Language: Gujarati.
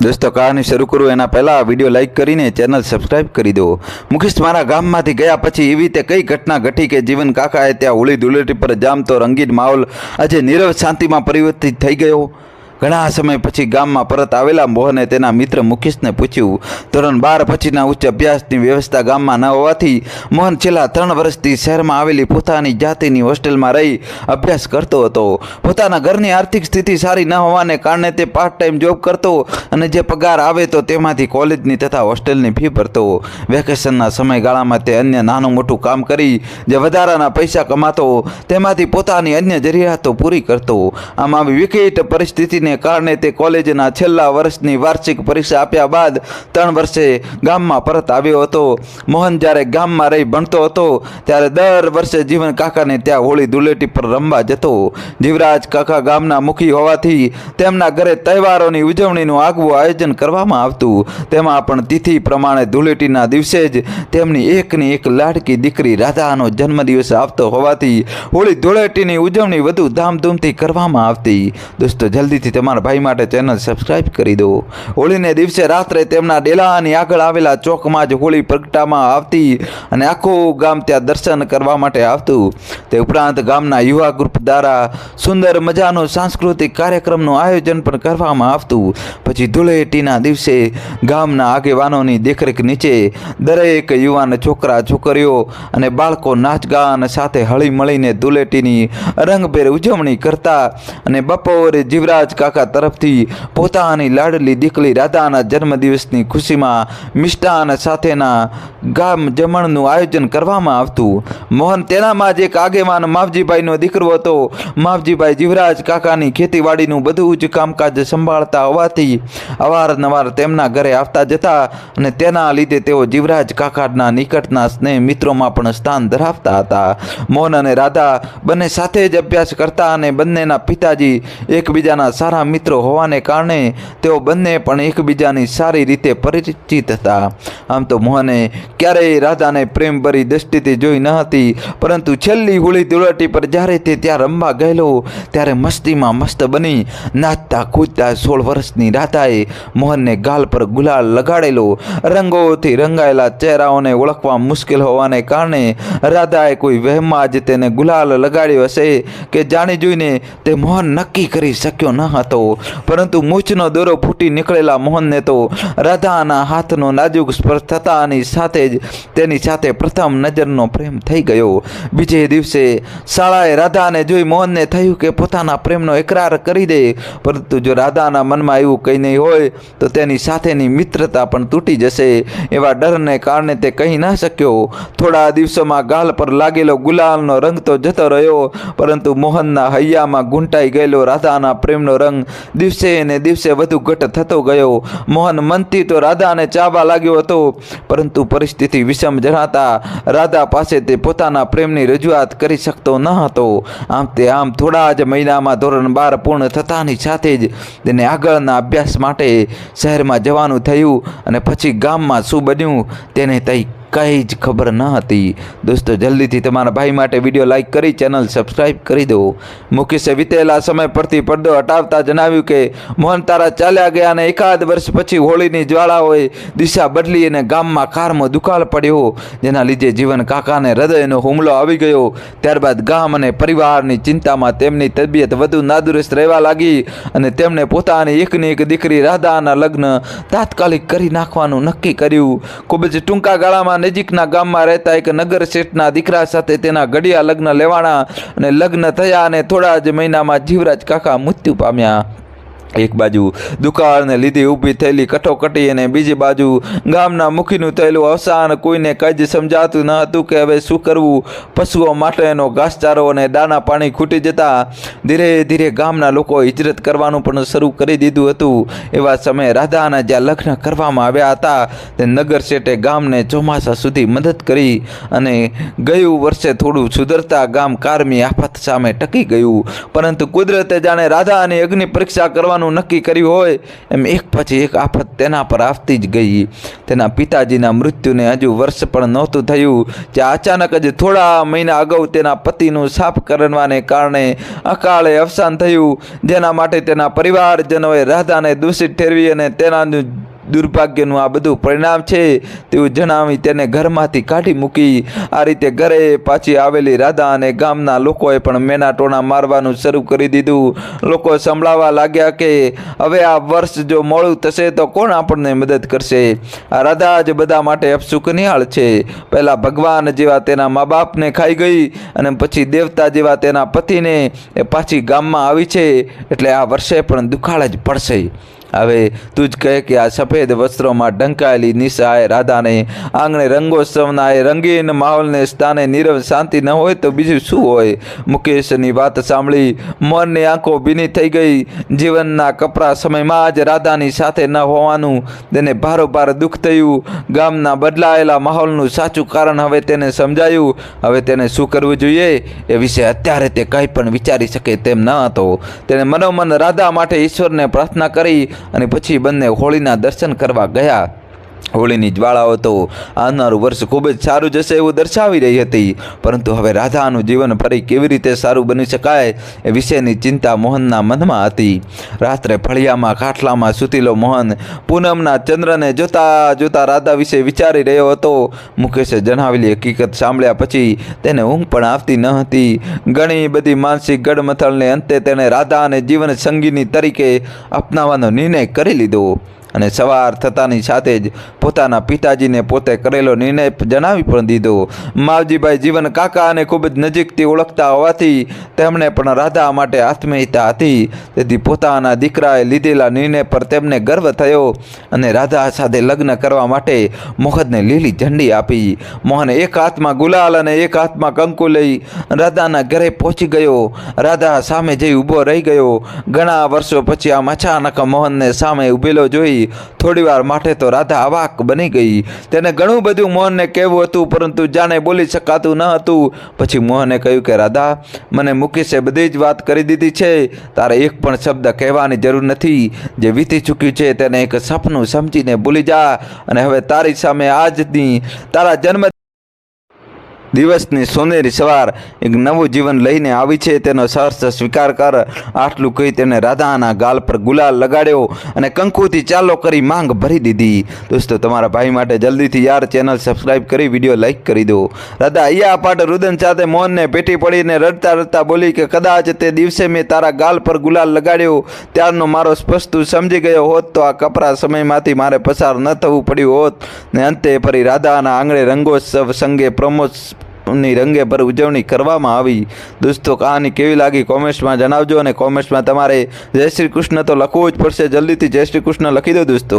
દોસ્તો કહાની શરૂ કરું એના પહેલાં વીડિયો લાઈક કરીને ચેનલ સબસ્ક્રાઇબ કરી દો મુકેશ, મારા ગામમાંથી ગયા પછી એવી રીતે કઈ ઘટના ઘટી કે જીવન કાકાએ ત્યાં હોળી ધૂળેટી પર જામતો રંગીન માહોલ આજે નીરવ શાંતિમાં પરિવર્તિત થઈ ગયો? ઘણા સમય પછી ગામમાં પરત આવેલા મોહને તેના મિત્ર મુકેશને પૂછ્યું, ધોરણ બાર પછીના ઉચ્ચ અભ્યાસની વ્યવસ્થા ગામમાં ન હોવાથી મોહન છેલ્લા ત્રણ વર્ષથી શહેરમાં આવેલી પોતાની જાતિની હોસ્ટેલમાં રહી અભ્યાસ કરતો હતો. પોતાના ઘરની આર્થિક સ્થિતિ સારી ન હોવાને કારણે તે પાર્ટ ટાઈમ જોબ કરતો અને જે પગાર આવે તો તેમાંથી કોલેજની તથા હોસ્ટેલની ફી ભરતો. વેકેશનના સમયગાળામાં તે અન્ય નાનું મોટું કામ કરી, જે વધારાના પૈસા કમાતો. તેમાંથી પોતાની અન્ય જરૂરિયાતો પૂરી કરતો. આમ આવી વિકટ પરિસ્થિતિને કારણે તે કોલેજના છેલ્લા વર્ષની વાર્ષિક પરીક્ષા આપ્યા બાદ ત્રણ વર્ષે ગામમાં પરત આવ્યો હતો. મોહન જ્યારે ગામમાં રહી ભણતો હતો, ત્યારે દર વર્ષે જીવન કાકાને ત્યાં હોળી ધૂળેટી પર રમવા જતો. જીવરાજ કાકા ગામના મુખી હોવાથી તેમના ઘરે તહેવારોની ઉજવણીનું આગવું આયોજન કરવામાં આવતું. તેમાં પણ તિથિ પ્રમાણે ધૂળેટીના દિવસે જ તેમની એકની એક લાડકી દીકરી રાધાનો જન્મદિવસ આવતો હોવાથી હોળી ધૂળેટીની ઉજવણી વધુ ધામધૂમથી કરવામાં આવતી. દોસ્તો, જલ્દીથી તમારા ભાઈ માટે ચેનલ સબસ્ક્રાઇબ કરી દો. હોળીને દિવસે રાત્રે તેમના ડેલાની આગળ આવેલા ચોકમાં જ હોળી પ્રગટામાં આવતી અને આખું ગામ ત્યાં દર્શન કરવા માટે આવતું. તે ઉપરાંત ગામના યુવા ગ્રુપ દ્વારા સુંદર મજાનો સાંસ્કૃતિક કાર્યક્રમનું આયોજન પણ કરવામાં આવતું. પછી ધૂળેટીના દિવસે ગામના આગેવાનોની દેખરેખ નીચે દરેક યુવાન છોકરા, છોકરીઓ અને બાળકો નાચગાન સાથે હળી મળીને ધૂળેટીની રંગભેર ઉજવણી કરતા અને બપોરે જીવરાજ કાકા તરફથી પોતાની લાડલી દીકરી રાધાના જન્મદિવસની ખુશીમાં મિષ્ટાન સાથેના ગામ જમણનું આયોજન કરવામાં આવતું. મોહન તેનામાં જ એક આગેવાન માવજીભાઈનો દીકરો હતો. માવજીભાઈ જીવરાજ કાકાની ખેતીવાડીનું બધું જ કામકાજ સંભાળતા હોવાથી અવારનવાર તેમના ઘરે આવતા જતા અને તેના લીધે તેઓ જીવરાજ કાકાના નિકટના સ્નેહ મિત્રોમાં પણ સ્થાન ધરાવતા હતા. મોહન અને રાધા બંને સાથે જ અભ્યાસ કરતા અને બંનેના પિતાજી એકબીજાના સારા મિત્રો હોવાને કારણે તેઓ બંને પણ એકબીજાની સારી રીતે પરિચિત હતા. આમ તો મોહને ક્યારેય રાધાને પ્રેમભરી દ્રષ્ટિથી જોઈ ન હતી, પરંતુ છેલ્લી હોળી ધૂળેટી પર જ્યારે તે ત્યાં રમવા ગયેલો, ત્યારે મસ્તીમાં મસ્ત બની નાચતા કૂદતા સોળ વર્ષની રાધાએ મોહનને ગાલ પર ગુલાલ લગાડેલો, રંગોથી રંગાયેલા ચહેરાઓને ઓળખવા મુશ્કેલ હોવાને કારણે રાધાએ કોઈ વહેમમાં જ તેને ગુલાલ લગાડ્યો હશે કે જાણી જોઈને તે મોહન નક્કી કરી શક્યો ન હતો. પરંતુ મૂછનો દોરો ફૂટી નીકળેલા મોહનને તો રાધાના હાથનો નાજુક સ્પર્શ થતાની સાથે જ તેની સાથે પ્રથમ નજરનો પ્રેમ થઈ ગયો. બીજે દિવસે શાળાએ રાધાને જોઈ મોહનને થયું કે પોતાના પ્રેમનો એકરાર કરી દે. પરંતુ જો રાધાના મનમાં એવું કંઈ નહીં હોય, તો તેની સાથેની મિત્રતા પણ તૂટી જશે. એવા ડરને કારણે તે કહી ન શક્યો. થોડા દિવસોમાં ગાલ પર લાગેલો ગુલાલનો રંગ તો જતો રહ્યો, પરંતુ મોહનના હૈયામાં ગુંટાઈ ગયેલો રાધાના પ્રેમનો રંગ દિવસે ને દિવસે વધુ ઘટ થતો ગયો. મોહન મનથી તો રાધાને ચાવા લાગ્યો હતો, પરંતુ પરિસ્થિતિ વિષમ જણાતા રાધા પાસે તે પોતાના પ્રેમની રજૂઆત કરી શકતો ન હતો. આમ તે આમ થોડા જ મહિનામાં ધોરણ બાર પૂર્ણ થતાની સાથે જ તેને આગળના અભ્યાસ માટે શહેરમાં જવાનું થયું અને પછી ગામમાં શું બન્યું તેને તઈ કંઈ જ ખબર ન હતી. દોસ્તો, જલ્દીથી તમારા ભાઈ માટે વીડિયો લાઇક કરી, ચેનલ સબસ્ક્રાઈબ કરી દો. મુકેશે વિતેલા સમય પરથી પડદો હટાવતા જણાવ્યું કે, મોહન તારા ચાલ્યા ગયા અને એકાદ વર્ષ પછી હોળીની જ્વાળાઓએ દિશા બદલી અને ગામમાં કારમાં દુકાળ પડ્યો. જેના લીધે જીવન કાકાને હૃદયનો હુમલો આવી ગયો. ત્યારબાદ ગામ અને પરિવારની ચિંતામાં તેમની તબિયત વધુ નાદુરસ્ત રહેવા લાગી અને તેમણે પોતાની એકની એક દીકરી રાધાના લગ્ન તાત્કાલિક કરી નાખવાનું નક્કી કર્યું. ખૂબ જ ટૂંકા ગાળામાં નજીકના ગામમાં રહેતા એક નગર શેઠના દીકરા સાથે તેના ઘડિયા લગ્ન લેવાના અને લગ્ન થયા અને થોડા જ મહિનામાં જીવરાજ કાકા મૃત્યુ પામ્યા. એક બાજુ દુકાળને લીધે ઊભી થયેલી કટોકટી અને બીજી બાજુ ગામના મુખીનું થયેલું અવસાન કોઈને કંઈ જ સમજાતું ન હતું કે હવે શું કરવું? પશુઓ માટેનો ઘાસચારો અને દાણા પાણી ખૂટી જતા ધીરે ધીરે ગામના લોકો હિજરત કરવાનું પણ શરૂ કરી દીધું હતું. એવા સમયે રાધાના જ્યાં લગ્ન કરવામાં આવ્યા હતા, તે નગર શેઠે ગામને ચોમાસા સુધી મદદ કરી અને ગયું વર્ષે થોડું સુધરતા ગામ કારમી આફત સામે ટકી ગયું. પરંતુ કુદરતે જાણે રાધાની અગ્નિ પરીક્ષા કરવાનું જવાનું નક્કી કર્યું હોય, એમ એક પછી એક આફત તેના પર આવતી જ ગઈ. તેના પિતાજીના મૃત્યુને હજુ વર્ષ પણ નહોતું થયું, જે અચાનક જ થોડા મહિના અગાઉ તેના પતિનું સાફ કરવાને કારણે અકાળે અવસાન થયું. જેના માટે તેના પરિવારજનોએ રાધાને દૂષિત ઠેરવી અને તેનાનું દુર્ભાગ્યનું આ બધું પરિણામ છે તેવું જણાવી તેને ઘરમાંથી કાઢી મૂકી આ રીતે ઘરે પાછી આવેલી રાધા અને ગામના લોકોએ પણ મેના ટોણા મારવાનું શરૂ કરી દીધું. લોકો સંભળાવા લાગ્યા કે હવે આ વર્ષ જો મોડું થશે તો કોણ આપણને મદદ કરશે? આ રાધા જ બધા માટે અપસુખ નિહાળ છે. પહેલાં ભગવાન જેવા તેના મા બાપને ખાઈ ગઈ અને પછી દેવતા જેવા તેના પતિને એ પાછી ગામમાં આવી છે, એટલે આ વર્ષે પણ દુખાળ જ પડશે. હવે તું જ કહે કે આ સફેદ વસ્ત્રોમાં ઢંકાયેલી નિશાએ રાધાને આંગણે રંગોત્સવના એ રંગીન માહોલને સ્થાને નીરવ શાંતિ ન હોય તો બીજું શું હોય? મુકેશની વાત સાંભળી મનની આંખો ભીની થઈ ગઈ. જીવનના કપરા સમયમાં જ રાધાની સાથે ન હોવાનું તેને ભારોભાર દુઃખ થયું. ગામના બદલાયેલા માહોલનું સાચું કારણ હવે તેને સમજાયું. હવે તેને શું કરવું જોઈએ? એ વિશે અત્યારે તે કંઈ પણ વિચારી શકે તેમ ન હતો. તેને મનોમન રાધા માટે ઈશ્વરને પ્રાર્થના કરી અને પછી બંને હોળીના દર્શન કરવા ગયા. હોળીની જ્વાળાઓ તો આવનારું વર્ષ ખૂબ જ સારું જશે એવું દર્શાવી રહી હતી. પરંતુ હવે રાધાનું જીવન ફરી કેવી રીતે સારું બની શકાય એ વિશેની ચિંતા મોહનના મનમાં હતી. રાત્રે ફળિયામાં ખાટલામાં સૂતીલો મોહન પૂનમના ચંદ્રને જોતા જોતા રાધા વિશે વિચારી રહ્યો હતો. મુકેશે જણાવેલી હકીકત સાંભળ્યા પછી તેને ઊંઘ પણ આવતી ન હતી. ઘણી બધી માનસિક ગડમથલને અંતે તેણે રાધા અને જીવન સંગીની તરીકે અપનાવવાનો નિર્ણય કરી લીધો. અને સવાર થતાની સાથે જ પોતાના પિતાજીને પોતે કરેલો નિર્ણય જણાવી પણ દીધો. માવજીભાઈ જીવન કાકાને ખૂબ જ નજીકથી ઓળખતા હોવાથી તેમણે પણ રાધા માટે આત્મીયતા હતી. તેથી પોતાના દીકરાએ લીધેલા નિર્ણય પર તેમને ગર્વ થયો અને રાધા સાથે લગ્ન કરવા માટે મોહનને લીલી ઝંડી આપી. મોહન એક હાથમાં ગુલાલ અને એક હાથમાં કંકુ લઈ રાધાના ઘરે પહોંચી ગયો. રાધા સામે જઈ ઊભો રહી ગયો. ઘણા વર્ષો પછી આમ અચાનક મોહનને સામે ઊભેલો જોઈ થોડીવાર માટે તો રાધા અવાક બની ગઈ. તેને ઘણું બધું મોહનને કહેવું હતું, પરંતુ જાણે બોલી શકાતું ન હતું. પછી મોહને કહ્યું કે, રાધા, મને મુકેશે બધી જ વાત કરી દીધી છે. તારે એક પણ શબ્દ કહેવાની જરૂર નથી. જે વીતી ચૂક્યું છે તેને એક સપનું સમજીને ભૂલી જા અને હવે તારી સામે આજની તારા જન્મ દિવસની સોનેરી સવાર એક નવું જીવન લઈને આવી છે. તેનો સહર્ષ સ્વીકાર કર. આટલું કહી તેને રાધાના ગાલ પર ગુલાલ લગાડ્યો અને કંકુથી ચાલો કરી માંગ ભરી દીધી. દોસ્તો, તમારા ભાઈ માટે જલ્દીથી યાર ચેનલ સબસ્ક્રાઇબ કરી, વીડિયો લાઇક કરી દો. રાધા, અહીંયા પાટ રુદન સાથે મોહનને પેટી પડીને રડતા રડતા બોલી કે, કદાચ તે દિવસે મેં તારા ગાલ પર ગુલાલ લગાડ્યો. ત્યારનો મારો સ્પષ્ટ સમજી ગયો હોત તો આ કપરા સમયમાંથી મારે પસાર ન થવું પડ્યું હોત. ને અંતે ફરી રાધાના આંગણે રંગોત્સવ સંગે પ્રમોદ ની રંગે પર ઉજવણી કરવામાં આવી. દોસ્તો, કહાની કેવી લાગી કોમેન્ટ્સમાં જણાવજો અને કોમેન્ટ્સમાં તમારે જય શ્રી કૃષ્ણ તો લખવું જ પડશે. જલ્દીથી જય શ્રી કૃષ્ણ લખી દો દોસ્તો.